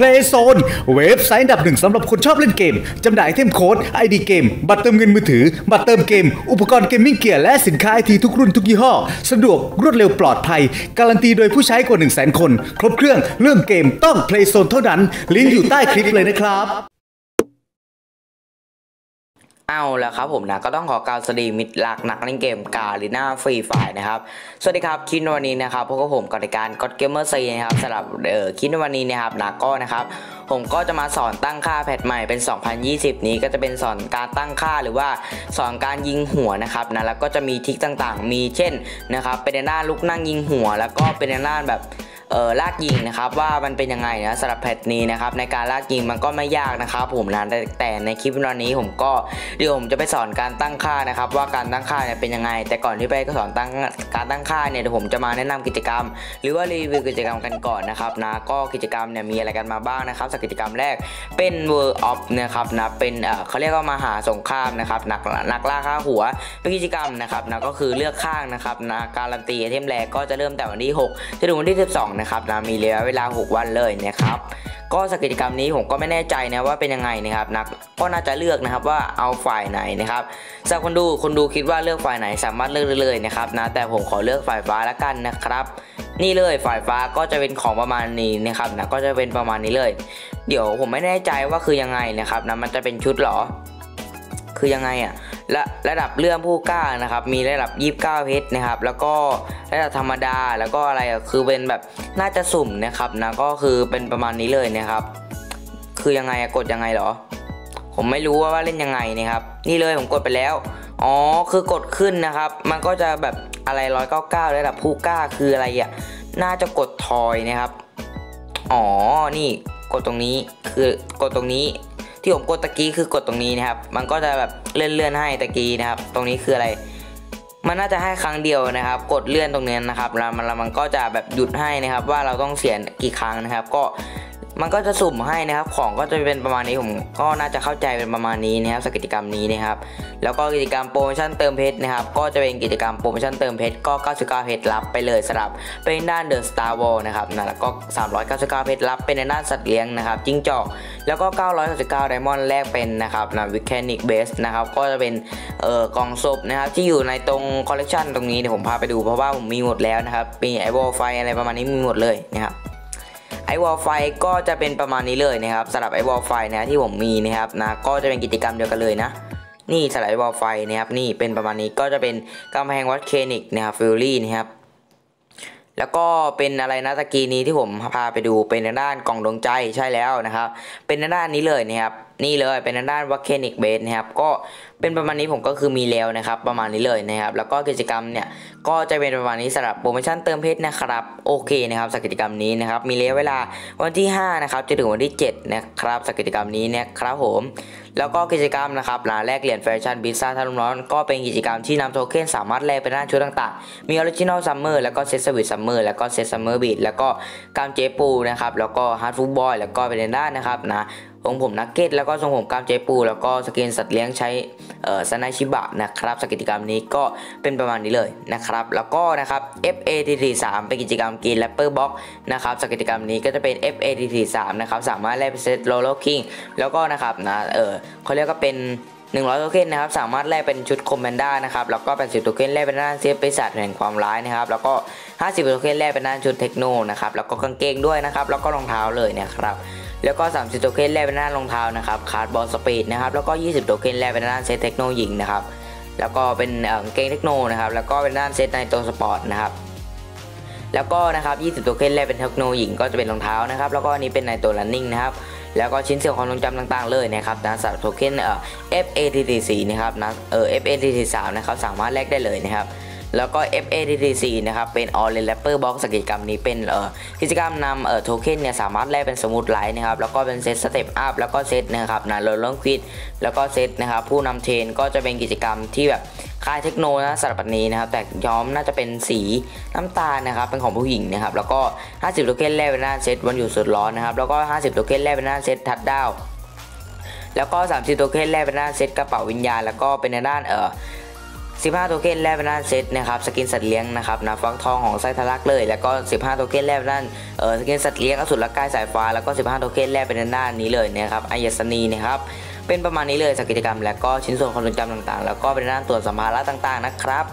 Playzone เว็บไซต์อันดับหนึ่งสำหรับคนชอบเล่นเกม จำหน่ายไอเทมโค้ด ID เกม บัตรเติมเงินมือถือ บัตรเติมเกม อุปกรณ์เกมมิ่งเกียร์และสินค้าไอทีทุกรุ่นทุกยี่ห้อ สะดวกรวดเร็วปลอดภัย การันตีโดยผู้ใช้กว่า 1 0 0 0 0 0 คน ครบเครื่องเรื่องเกมต้อง Playzone เท่านั้น ลิงก์อยู่ใต้คลิปเลยนะครับ เอาแล้วครับผมนะก็ต้องขอกล่าวสวัสดีมิตรหลักนักเล่นเกมกาลิน่าฟรีไฟนะครับสวัสดีครับคลิปในวันนี้นะครับพวกผมกับรายการก็เกมเมอร์ซีนะครับสำหรับเออคลิปในวันนี้นะครับนะก็นะครับ ผมก็จะมาสอนตั้งค่าแพทใหม่เป็น 2020 นี้ก็จะเป็นสอนการตั้งค่าหรือว่าสอนการยิงหัวนะครับนะแล้วก็จะมีทิคต่างๆ มีเช่นนะครับเป็นในหน้านลุกนั่งยิงหัว แล้วก็เป็นในหน้านแบบ เออลากยิงนะครับว่ามันเป็นยังไงนะสำหรับแพทนี้นะครับในการลากยิงมันก็ไม่ยากนะครับผมนะแต่แต่ในคลิปวันนี้ผมก็เดี๋ยวผมจะไปสอนการตั้งค่านะครับ ว่าการตั้งค่าเนี่ยเป็นยังไง แต่ก่อนที่ไปก็สอนตั้งการตั้งค่าเนี่ยเดี๋ยวผมจะมาแนะนำกิจกรรม หรือว่ารีวิวกิจกรรมกันก่อนนะครับนะก็กิจกรรมเนี่ยมีอะไรกันมาบ้างนะครับสักกิจกรรมแรกเป็น World of นะครับนะเป็นเออเขาเรียกว่ามาหาสงครามนะครับนักนักล่าค่าหัวเป็นกิจกรรมนะครับนะก็คือเลือกข้างนะครับนะการันตีไอเทมแรกก็จะเริ่มแต่วันที่ 6จนถึงวันที่ 12นะครับนะมีระยะเวลา 6 วันเลยนะครับก็สกกิจกรรมนี้ผมก็ไม่แน่ใจนะว่าเป็นยังไงนะครับนะก็น่าจะเลือกนะครับว่าเอาฝ่ายไหนนะครับสำหรับคนดูคนดูคิดว่าเลือกฝ่ายไหนสามารถเลือกได้เลยนะครับนะแต่ผมขอเลือกฝ่ายฟ้าละกันนะครับ นี่เลยฝ่ายฟ้าก็จะเป็นของประมาณนี้นะครับนะก็จะเป็นประมาณนี้เลย เดี๋ยวผมไม่แน่ใจว่าคือยังไงนะครับนะมันจะเป็นชุดหรอ คือยังไงอะและระดับเลื่อมผู้กล้านะครับ มีระดับ 29 เพชรนะครับ แล้วก็ระดับธรรมดาแล้วก็อะไรอะคือเป็นแบบน่าจะสุ่มนะครับนะก็คือเป็นประมาณนี้เลยนะครับ คือยังไงกดยังไงเหรอ ผมไม่รู้ว่าว่าเล่นยังไงนะครับ นี่เลยผมกดไปแล้วอ๋อคือกดขึ้นนะครับ มันก็จะแบบอะไรร้อยเก้าเก้าระดับผู้กล้าคืออะไรอะน่าจะกดทอยนะครับ อ๋อนี่กดตรงนี้คือกดตรงนี้ ที่ผมกดตะกี้คือกดตรงนี้นะครับ มันก็จะแบบเลื่อนๆให้ตะกี้นะครับ ตรงนี้คืออะไร มันน่าจะให้ครั้งเดียวนะครับ กดเลื่อนตรงนี้นะครับแล้วมันล้วมันก็จะแบบหยุดให้นะครับ ว่าเราต้องเสียกี่ครั้งนะครับ ก็ มันก็จะสุ่มให้นะครับ ของก็จะเป็นประมาณนี้ผมก็น่าจะเข้าใจเป็นประมาณนี้นะครับสกิจกรรมนี้นะครับ แล้วก็กิจกรรมโปรโมชั่นเติมเพชรนะครับ ก็จะเป็นกิจกรรมโปรโมชั่นเติมเพชรก็ 99 เพชรรับไปเลยสำหรับเป็นด้านเดอะสตาร์วอลนะครับนะแล้วก็ 399 เพชรรับเป็นในด้านสัตว์เลี้ยงนะครับจิ้งจอก แล้วก็ 999ไดมอนด์แลกเป็นนะครับนะวิคนิกเบสนะครับก็จะเป็นเอ่อกล่องศพนะครับที่อยู่ในตรงคอลเลกชันตรงนี้เดี๋ยวผมพาไปดูเพราะว่าผมมีหมดแล้วนะครับมีไอวอลไฟอะไรประมาณนี้มีหมดเลยนะครับ ไอวอลไฟก็จะเป็นประมาณนี้เลยนะครับสำหรับไอวอลไฟนะที่ผมมีนะครับนะก็จะเป็นกิจกรรมเดียวกันเลยนะนี่สไลด์วอลไฟนะครับนี่เป็นประมาณนี้ก็จะเป็นกำแพงวัดเคนิกนะครับฟิลลี่นะครับแล้วก็เป็นอะไรนะตะกี้นี้ที่ผมพาไปดูเป็นในด้านกล่องดวงใจใช่แล้วนะครับ เป็นในด้านนี้เลยนะครับ นี่เลยเป็นในด้านวัดเคนิกเบสนะครับก็เป็นประมาณนี้ผมก็คือมีแล้วนะครับ ประมาณนี้เลยนะครับ แล้วก็กิจกรรมเนี่ยก็จะเป็นประมาณนี้สำหรับโปรโมชั่นเติมเพชรนะครับโอเคนะครับสกิจกรรมนี้นะครับมีระยะเวลาวันที่5นะครับจนถึงวันที่7นะครับสกิจกรรมนี้นะครับผมแล้วก็กิจกรรมนะครับร้านแลกเหรียญแฟชั่นบิซ่าท่านร้อนก็เป็นกิจกรรมที่นำโทเค็นสามารถแลกไปด้านชุดต่างๆ มีออริจินอลซัมเมอร์แล้วก็เซตสวิตซัมเมอร์แล้วก็เซตซัมเมอร์บีดแล้วก็กามเจปูนะครับแล้วก็ฮาร์ดฟูบอยแล้วก็เป็นด้านนะครับนะ ทรงผมนักเก็ตแล้วก็ทรงผมกามเจปู แล้วก็สกินสัตว์เลี้ยงใช้เอ่อสไนชิบะนะครับสกิจกรรมนี้ก็เป็นประมาณนี้เลยนะครับ แล้วก็นะครับ FATT 3เป็นกิจกรรมกินแรปเปอร์บ็อกนะครับสกิจกรรมนี้ก็จะเป็น FATT 3นะครับสามารถแลกเป็นเซตโลโลคิงแล้วก็นะครับนะเออเขาเรียกก็เป็น100โทเค็นนะครับสามารถแลกเป็นชุดคอมแมนด้านะครับแล้วก็80โทเค็นแลกเป็นด้านเซฟปีศาจแห่งความร้ายนะครับแล้วก็ 50โทเค็นแลกเป็นด้านชุดเทคโนนะครับแล้วก็กางเกงด้วยนะครับแล้วก็รองเท้าเลยนะครับ แล้วก็ 30 โทเค็นแลกเป็นด้านรองเท้านะครับคาร์ดบอลสปีดนะครับแล้วก็ 20 โทเค็นแลกเป็นด้านเซตเทคโนหญิงนะครับแล้วก็เป็นเกงเทคโนนะครับแล้วก็เป็นด้านเซตในตัวสปอร์ตนะครับแล้วก็นะครับ 20 โทเค็นแลกเป็นเทคโนหญิงก็จะเป็นรองเท้านะครับแล้วก็อันนี้เป็นในตัว running นะครับแล้วก็ชิ้นส่วนความทรงจำต่างๆเลยนะครับนะสำหรับโทเค็นเอ่อ FATT4 นะครับนะเออ FATT3 นะครับสามารถแลกได้เลยนะครับ แล้วก็ FATT4 นะครับ เป็น All Rapper Box กิจกรรมนี้เป็นเอ่อกิจกรรมนำเอ่อโทเค็นเนี่ยสามารถแลกเป็นสมุดไลท์นะครับ แล้วก็เป็นเซตสเต็ปอัพแล้วก็เซตนะครับนะโรลล์ควิดแล้วก็เซตนะครับผู้นำเทรนก็จะเป็นกิจกรรมที่แบบค่ายเทคโนนะสำหรับอันนี้นะครับ แต่ย้อมน่าจะเป็นสีน้ำตาลนะครับ เป็นของผู้หญิงนะครับ แล้วก็ 50 โทเค็นแลกเป็นหน้าเซตวันอยู่สุดร้อนนะครับ แล้วก็ 50 โทเค็นแลกเป็นหน้าเซตทัดดาวแล้วก็ 30 โทเค็นแลกเป็นด้านเซตกระเป๋าวิญญาณ แล้วก็เป็นในด้านเอ่อ 15 โทเค็นแลกเป็นด้านเซตนะครับสกินสัตว์เลี้ยงนะครับนะฟักทองของไซทะลักเลย แล้วก็ 15 โทเค็นแลกเป็นด้านเออสกินสัตว์เลี้ยงอสุรกายสายฟ้าแล้วก็ 15 โทเค็นแลกเป็นด้านนี้เลยนะครับอายสนีนะครับเป็นประมาณนี้เลยสกิจกรรม แล้วก็ชิ้นส่วนความทรงจำต่างๆ แล้วก็เป็นด้านตรวจสัมภาระต่างๆนะครับ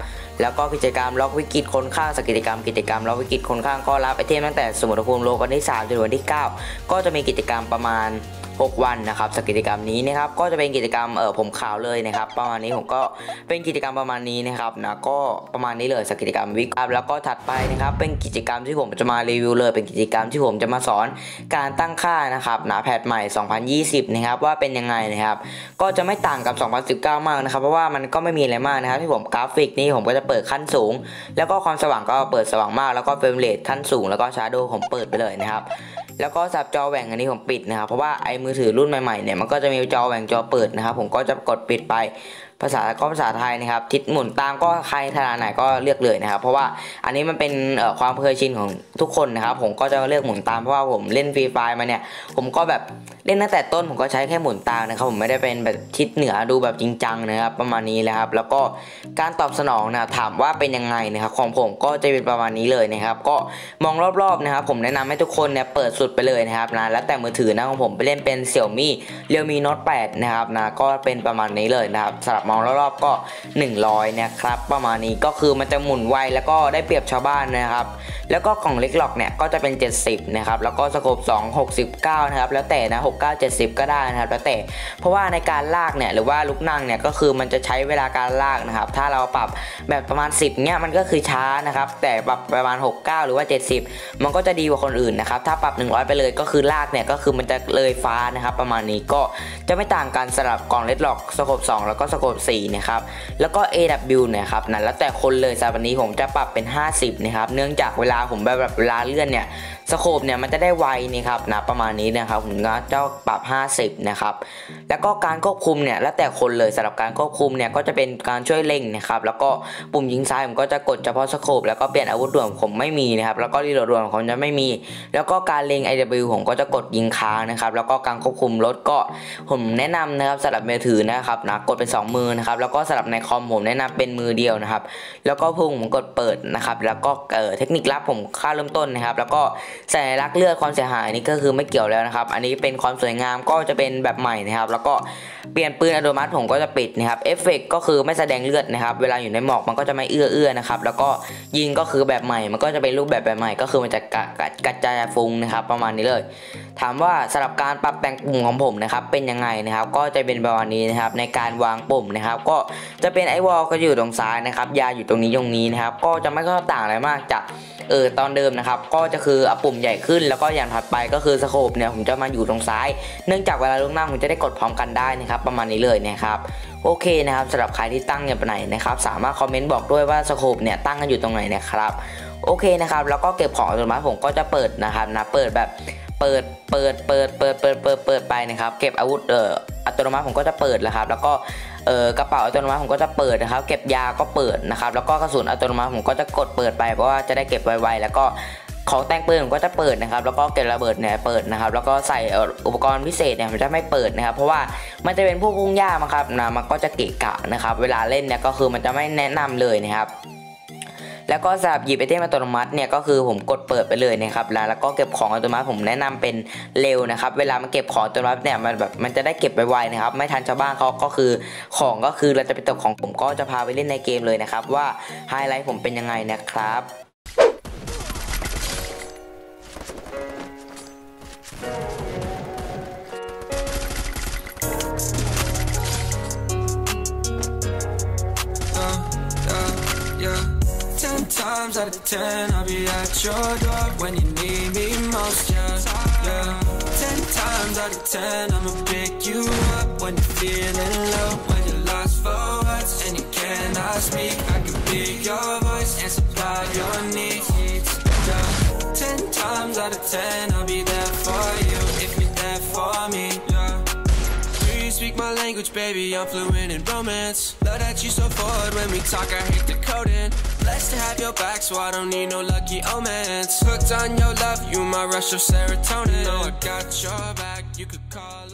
แล้วก็กิจกรรมล็อกวิกฤตคนข้างสกิจกรรมกิจกรรมล็อกวิกฤตคนข้างก็รับไอเทมตั้งแต่สมุทรภูมิโลกวันที่3จนถึงวันที่ 9 ก็จะมีกิจกรรมประมาณ 6 วันนะครับสกิจกรรมนี้นะครับก็จะเป็นกิจกรรมเออผมข่าวเลยนะครับประมาณนี้ผมก็เป็นกิจกรรมประมาณนี้นะครับนะก็ประมาณนี้เลยสกิจกรรมวิกแล้วก็ถัดไปนะครับเป็นกิจกรรมที่ผมจะมารีวิวเลย เป็นกิจกรรมที่ผมจะมาสอนการตั้งค่านะครับนะแพทใหม่ 2020 นะครับว่าเป็นยังไงนะครับก็จะไม่ต่างกับ 2019 มากนะครับเพราะว่ามันก็ไม่มีอะไรมากนะครับที่ผมกราฟิกนี่ผมก็จะเปิดขั้นสูง แล้วก็ความสว่างก็เปิดสว่างมาก แล้วก็เฟรมเรทขั้นสูง แล้วก็ชาร์โดผมเปิดไปเลยนะครับ แล้วก็สับจอแหว่งอันนี้ผมปิดนะครับเพราะว่าไอ้มือถือรุ่นใหม่ๆเนี่ยมันก็จะมีจอแหว่งจอเปิดนะครับผมก็จะกดปิดไป ภาษาก็ภาษาไทยนะครับทิศหมุนตามก็ใครถนัดไหนก็เลือกเลยนะครับ เพราะว่าอันนี้มันเป็นความเคยชินของทุกคนนะครับ ผมก็จะเลือกหมุนตามเพราะว่าผมเล่นฟรีไฟมาเนี่ย ผมก็แบบเล่นตั้งแต่ต้นผมก็ใช้แค่หมุนตามนะครับ ผมไม่ได้เป็นแบบทิศเหนือดูแบบจริงจังนะครับ ประมาณนี้แหละครับ แล้วก็การตอบสนองนะถามว่าเป็นยังไงนะครับ ของผมก็จะเป็นประมาณนี้เลยนะครับ ก็มองรอบๆนะครับ ผมแนะนำให้ทุกคนเนี่ยเปิดสุดไปเลยนะครับนะแล้วแต่มือถือนะของผมไปเล่นเป็น Xiaomi Realme Note 8นะครับนะก็เป็นประมาณนี้เลยนะครับสำหรับมองรอบๆก็ 100นะครับประมาณนี้ก็คือมันจะหมุนไวแล้วก็ได้เปรียบชาวบ้านนะครับ แล้วก็กล่องเล็กหลอกเนี่ยก็จะเป็น 70นะครับแล้วก็สโคป2 69นะครับแล้วแต่นะ69 70 ก็ได้นะครับแล้วแต่เพราะว่าในการลากเนี่ยหรือว่าลุกนั่งเนี่ยก็คือมันจะใช้เวลาการลากนะครับ ถ้าเราปรับแบบประมาณ 10เนี่ยมันก็คือช้านะครับแต่ปรับประมาณ 69 หรือว่า 70 มันก็จะดีกว่าคนอื่นนะครับถ้าปรับ 100 ไปเลยก็คือลากเนี่ยก็คือมันจะเลยฟ้านะครับ ประมาณนี้ก็จะไม่ต่างกันสำหรับกล่องเล็ดหลอกสโคป2 แล้วก็สโคป4 นะครับ แล้วก็ AW เนี่ยครับนะแล้วแต่คนเลยสำหรับวันนี้ผมจะปรับเป็น 50 นะครับ เนื่องจากเวลาผมแบบเวลาเลื่อนเนี่ยสโคปเนี่ยมันจะได้ไวนี่ครับนะประมาณนี้นะครับผมก็จะปรับ 50 นะครับ แล้วก็การควบคุมเนี่ยแล้วแต่คนเลยสำหรับการควบคุมเนี่ยก็จะเป็นการช่วยเล็งนะครับแล้วก็ปุ่มยิงซ้ายผมก็จะกดเฉพาะสโคปแล้วก็เปลี่ยนอาวุธด่วนผมไม่มีนะครับแล้วก็รีโหลดด่วนผมจะไม่มี แล้วก็การเล็ง IW ผมก็จะกดยิงค้างนะครับแล้วก็การควบคุมรถก็ผมแนะนำนะครับสำหรับมือถือนะครับนะกดเป็น 2 มือนะครับแล้วก็สำหรับในคอมผมแนะนำเป็นมือเดียวนะครับแล้วก็พุ่งผมกดเปิดนะครับแล้วก็เออเทคนิคลับผมค่าเริ่มต้นนะครับ แล้วก็สัญลักษณ์เลือดความเสียหายนี่ก็คือไม่เกี่ยวแล้วนะครับ อันนี้เป็นความสวยงามก็จะเป็นแบบใหม่นะครับแล้วก็เปลี่ยนปืนอัตโนมัติผมก็จะปิดนะครับเอฟเฟกก็คือไม่แสดงเลือดนะครับ เวลาอยู่ในหมอกมันก็จะไม่เอื้อเอื้อนะครับแล้วก็ยิงก็คือแบบใหม่มันก็จะเป็นรูปแบบแบบใหม่ ก็คือมันจะกระกระจายฟุ้งนะครับ ประมาณนี้เลย ถามว่าสำหรับการปรับแต่งปุ่มของผมนะครับเป็นยังไงนะครับก็จะเป็นประมาณนี้นะครับในการวางปุ่มนะครับก็จะเป็นไอวอลก็อยู่ตรงซ้ายนะครับยาอยู่ตรงนี้ตรงนี้นะครับก็จะไม่ค่อยต่างอะไรมากจากเออตอนเดิมนะครับก็จะคือเอาปุ่มใหญ่ขึ้น แล้วก็อย่างถัดไปก็คือสโคปเนี่ยผมจะมาอยู่ตรงซ้าย เนื่องจากเวลาลุกนั่งผมจะได้กดพร้อมกันได้นะครับประมาณนี้เลยนะครับโอเคนะครับสำหรับใครที่ตั้งอย่างไหนนะครับสามารถคอมเมนต์บอกด้วยว่าสโคปเนี่ยตั้งกันอยู่ตรงไหนนะครับโอเคนะครับแล้วก็เก็บของอัตโนมัติผมก็จะเปิดนะครับนะเปิดแบบ เปิดเปิดเปิดเปิดเปิดเปิดเปิดไปนะครับ เก็บอาวุธเอ่ออัตโนมัติผมก็จะเปิดแล้วครับ แล้วก็เออกระเป๋าอัตโนมัติผมก็จะเปิดนะครับ เก็บยาก็เปิดนะครับ แล้วก็กระสุนอัตโนมัติผมก็จะกดเปิดไปเพราะว่าจะได้เก็บไวๆแล้วก็ของแต่งปืนผมก็จะเปิดนะครับ แล้วก็เก็บระเบิดเนี่ยเปิดนะครับ แล้วก็ใส่อุปกรณ์พิเศษเนี่ยมันจะไม่เปิดนะครับ เพราะว่ามันจะเป็นพวกพุ่งยากครับนะมันก็จะเกะกะนะครับ เวลาเล่นเนี่ยก็คือมันจะไม่แนะนำเลยนะครับ แล้วก็สำหรับหยิบไอเทมอัตโนมัติเนี่ยก็คือผมกดเปิดไปเลยนะครับแล้วก็เก็บของอัตโนมัติผมแนะนำเป็นเร็วนะครับเวลามันเก็บของอัตโนมัติเนี่ยมันแบบมันจะได้เก็บไวๆนะครับไม่ทันชาวบ้านเขาก็คือของก็คือเราจะไปตกของผมก็จะพาไปเล่นในเกมเลยนะครับว่าไฮไลท์ผมเป็นยังไงนะครับ times out of ten, I'll be at your door when you need me most, yeah, yeah. Ten times out of ten, I'ma pick you up when you're feeling low, when you're lost for words and you cannot speak. I can be your voice and supply your needs, yeah. Ten times out of ten, I'll be there for you if you're there for me, yeah. You speak my language, baby? I'm fluent in romance. Love that you so forward when we talk, I hate the coding. Blessed to have your back, so I don't need no lucky omens. Hooked on your love, you my rush of serotonin. Know I got your back, you could call.